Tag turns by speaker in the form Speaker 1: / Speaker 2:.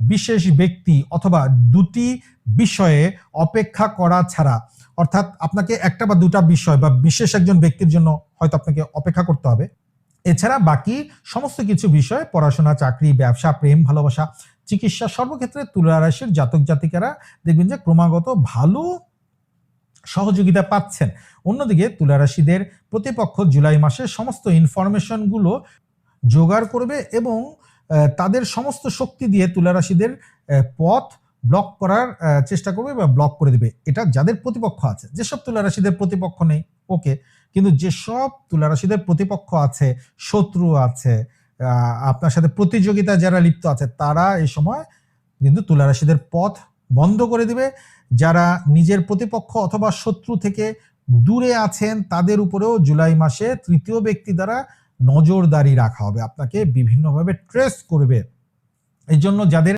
Speaker 1: বিশেষ ব্যক্তি অথবা দুটি বিষয়ে অপেক্ষা করা ছাড়া, অর্থাৎ আপনাকে একটা বা দুটা বিষয় বা বিশেষ একজন ব্যক্তির জন্য হয়তো আপনাকে অপেক্ষা করতে হবে। এছাড়া বাকি সমস্ত কিছু বিষয়, পড়াশোনা, চাকরি, ব্যবসা, প্রেম, ভালোবাসা, চিকিৎসা, সর্বক্ষেত্রে তুলা রাশির জাতক জাতিকারা দেখবেন যে ক্রমাগত ভালো সহযোগিতা পাচ্ছেন। অন্যদিকে তুলা রাশিদের প্রতিপক্ষ জুলাই মাসে সমস্ত ইনফরমেশনগুলো জোগাড় করবে এবং তাদের সমস্ত শক্তি দিয়ে তুলারাশিদের পথ ব্লক করার চেষ্টা করবে বা ব্লক করে দেবে। এটা যাদের প্রতিপক্ষ আছে। যেসব তুলারাশিদের প্রতিপক্ষ নেই, ওকে। কিন্তু যেসব তুলা রাশিদের প্রতিপক্ষ আছে, শত্রু আছে আপনার সাথে প্রতিযোগিতা যারা লিপ্ত আছে, তারা এই সময় কিন্তু তুলারাশিদের পথ বন্ধ করে দিবে। যারা নিজের প্রতিপক্ষ অথবা শত্রু থেকে দূরে আছেন, তাদের উপরেও জুলাই মাসে তৃতীয় ব্যক্তি দ্বারা নজরদারি রাখা হবে আপনাকে বিভিন্নভাবে ট্রেস করবে। এই জন্য যাদের